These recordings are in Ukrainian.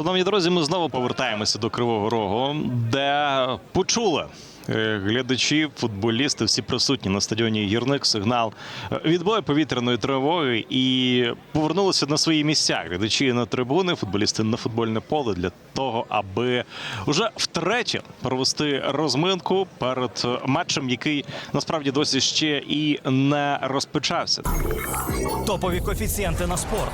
Шановні друзі, ми знову повертаємося до Кривого Рогу, де почули. Е, Глядачі, футболісти, всі присутні на стадіоні гірник сигнал е, відбою повітряної тривоги і повернулися на свої місця. Глядачі на трибуни, футболісти на футбольне поле для того, аби вже втретє провести розминку перед матчем, який насправді досі ще і не розпочався. Топові коефіцієнти на спорт,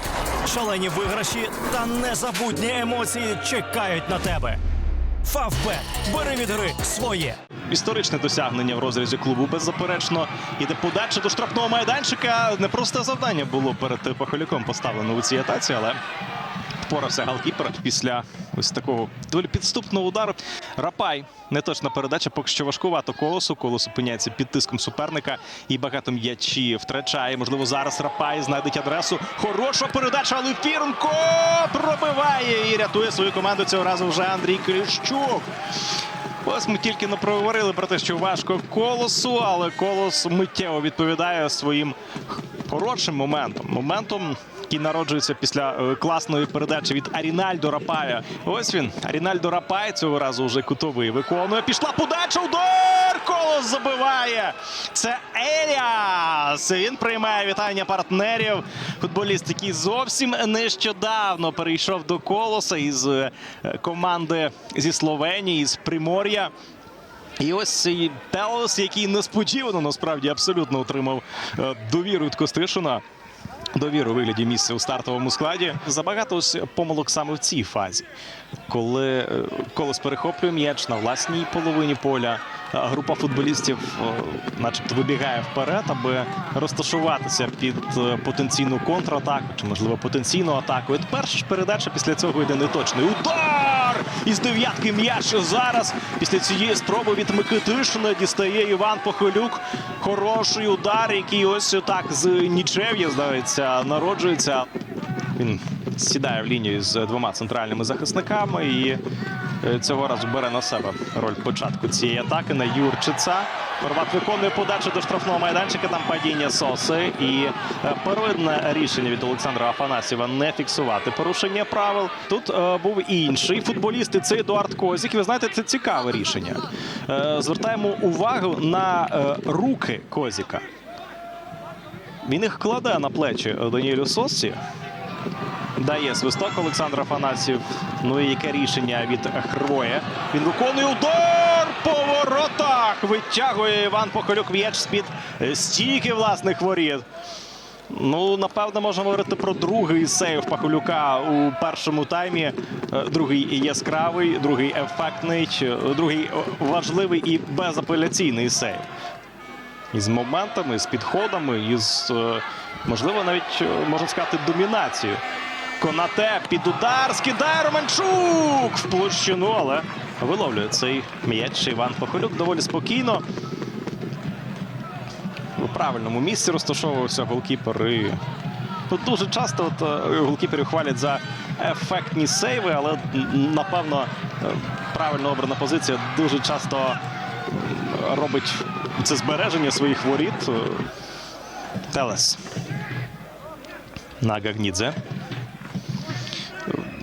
шалені виграші та незабутні емоції чекають на тебе. Фавбет. Бери від гри своє. Історичне досягнення в розрізі клубу беззаперечно. Іде подача до штрафного майданчика. Непросте завдання було перед Пахоляком поставлено у цій атаці, але впорався галкіпер після ось такого доволі підступного удару. Рапай. Неточна передача, поки що важкувато колосу. Колос опиняється під тиском суперника і багато м'ячі втрачає. Можливо, зараз Рапай знайдеть адресу. Хороша передача, але Фірнко пробиває і рятує свою команду цього разу вже Андрій Кліщук. Ось ми тільки не проговорили про те, що важко колосу, але колос миттєво відповідає своїм хорошим моментом. Моментом, який народжується після е, класної передачі від Арінальдо Рапая. Ось він. Арінальдо Рапай цього разу вже кутовий виконує. Пішла подача. Удар! Колос забиває. Це Еліас. Він приймає вітання партнерів. Футболіст, який зовсім нещодавно перейшов до колоса із е, команди зі Словенії, з Примор'я. І ось Телос, який несподівано насправді абсолютно отримав е, довіру від Костишина. Довіру вигляді місця у стартовому складі. Забагато ось помилок саме в цій фазі, коли е, колос перехоплює м'яч на власній половині поля. Група футболістів, е, начебто, вибігає вперед, аби розташуватися під е, потенційну контратаку чи, можливо, потенційну атаку. І перша ж передача після цього йде неточний удар! Із дев'ятки м'яч зараз після цієї спроби від Микитишина дістає Іван Похилюк. Хороший удар, який ось так з нічев'я, здається, народжується. Він сідає в лінію з двома центральними захисниками і цього разу бере на себе роль початку цієї атаки на Юрчица. Хорват виконує подачу до штрафного майданчика. Там падіння соси. І е, первинне рішення від Олександра Афанасьєва не фіксувати порушення правил. Тут е, був інший футболіст. і Це Едуард Козік. Ви знаєте, це цікаве рішення. Е, звертаємо увагу на е, руки Козіка. Він їх кладе на плечі Даніелю Сосці. Дає свисток Олександр Афанасьєв. Ну і яке рішення від Хроє. Він виконує удар по воротах. Витягує Іван Похолюк м'яч з-під стійки власних воріт. Ну, напевно, можна говорити про другий сейв Пахолюка у першому таймі. Е, Другий яскравий, другий ефектний, е, другий важливий і безапеляційний сейв. Із моментами, з підходами, із, е, можливо, навіть е, можна сказати, домінацією. Конате під удар, скидає Романчук в площину, але виловлює цей м'яч Іван Похолюк доволі спокійно. У правильному місці розташовувався голкіпер. І тут дуже часто от, е, голкіперів хвалять за ефектні сейви, але напевно е, правильно обрана позиція дуже часто робить це збереження своїх воріт. Телес на Гагнідзе.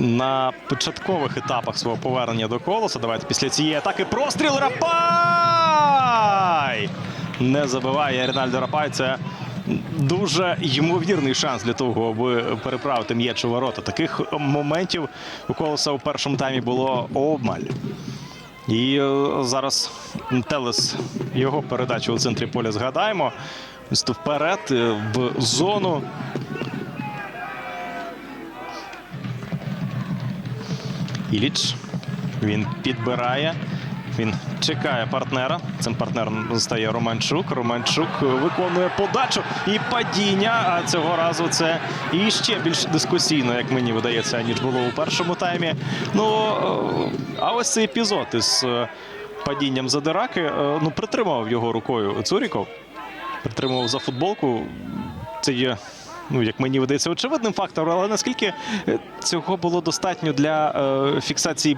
На початкових етапах свого повернення до колоса. Давайте після цієї атаки простріл Рапай! Не забиває Рінальдо Рапай. Це дуже ймовірний шанс для того, аби переправити м'яч у ворота. Таких моментів у колоса у першому таймі було обмаль. І е, зараз Телес його передачу у центрі поля згадаємо. Вперед е, в зону. Іліч. Він підбирає. Він чекає партнера. Цим партнером стає Романчук. Романчук виконує подачу і падіння. А цього разу це і ще більш дискусійно, як мені видається, ніж було у першому таймі. Ну а ось цей епізод із е, падінням задираки. е, Ну, притримав його рукою Цуріков. Притримував за футболку. Це є. Ну, як мені видається, очевидним фактором, але наскільки е, цього було достатньо для е, фіксації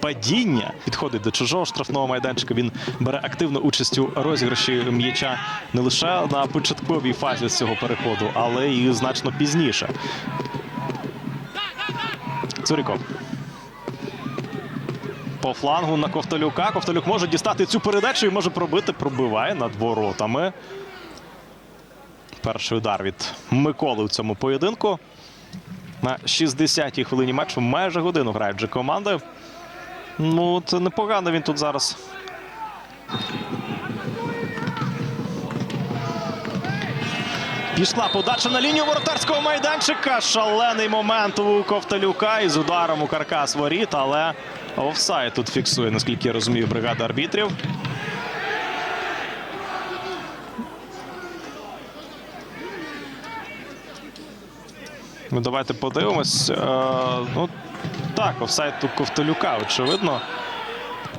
падіння, підходить до чужого штрафного майданчика. Він бере активну участь у розіграші м'яча не лише на початковій фазі цього переходу, але і значно пізніше. Цуріков. По флангу на Ковтолюка. Ковтолюк може дістати цю передачу і може пробити. Пробиває над воротами. Перший удар від Миколи в цьому поєдинку. На 60-й хвилині матчу майже годину грають вже команди. Ну, це непогано він тут зараз. Пішла подача на лінію воротарського майданчика. Шалений момент у Ковталюка із ударом у каркас воріт, але офсайд тут фіксує, наскільки я розумію, бригада арбітрів. Ну, давайте подивимось. Е, ну, так, офсайд у Ковталюка, очевидно.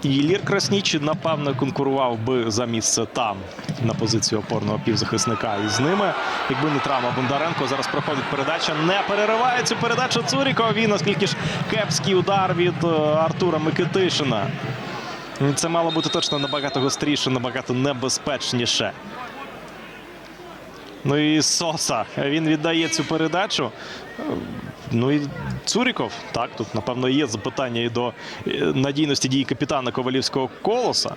І Лір Краснічий, напевно, конкурував би за місце там на позиції опорного півзахисника із ними. Якби не травма Бондаренко, зараз проходить передача. Не перериває цю передачу Цурікова. Він, наскільки ж кепський удар від е, Артура Микитишина. Це мало бути точно набагато гостріше, набагато небезпечніше. Ну і Соса. Він віддає цю передачу. Ну і Цуріков, так, тут, напевно, є запитання і до е, надійності дії капітана Ковалівського колоса.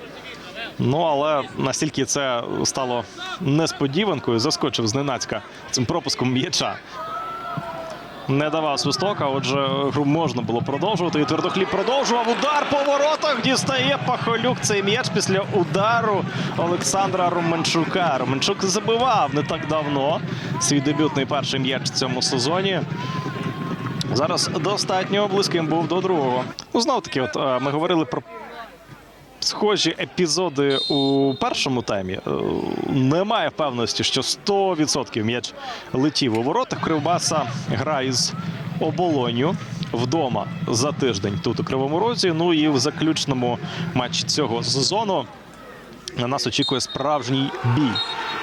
Ну, але настільки це стало несподіванкою, заскочив зненацька цим пропуском м'яча. Не давав свисток, а отже, гру можна було продовжувати. І твердохліб продовжував. Удар по воротах дістає Пахолюк цей м'яч після удару Олександра Романчука. Романчук забивав не так давно свій дебютний перший м'яч в цьому сезоні. Зараз достатньо близьким був до другого. Ну, знов таки, от е, ми говорили про схожі епізоди у першому таймі. Е, Немає впевненості, що 100% м'яч летів у воротах. Кривбаса гра із оболоню вдома за тиждень тут у Кривому Розі. Ну і в заключному матчі цього сезону на нас очікує справжній бій.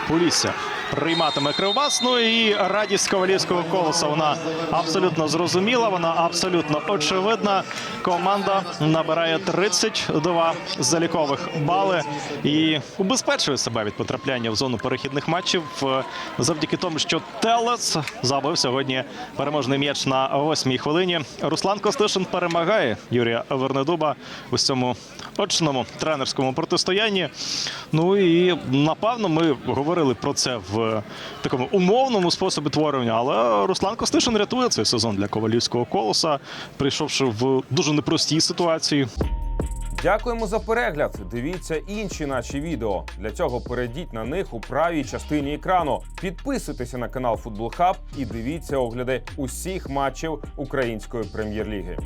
Полісся прийматиме Кривбас. Ну і радість Ковалівського колоса. Вона абсолютно зрозуміла, вона абсолютно очевидна. Команда набирає 32 залікових бали і убезпечує себе від потрапляння в зону перехідних матчів е, завдяки тому, що Телес забив сьогодні переможний м'яч на восьмій хвилині. Руслан Костишин перемагає Юрія Вернедуба у цьому очному тренерському протистоянні. Ну і напевно ми говорили про це в такому умовному способі творення. Але Руслан Костишин рятує цей сезон для ковалівського колоса, прийшовши в дуже непростій ситуації. Дякуємо за перегляд. Дивіться інші наші відео. Для цього перейдіть на них у правій частині екрану. Підписуйтеся на канал Футбол Хаб і дивіться огляди усіх матчів української прем'єр-ліги.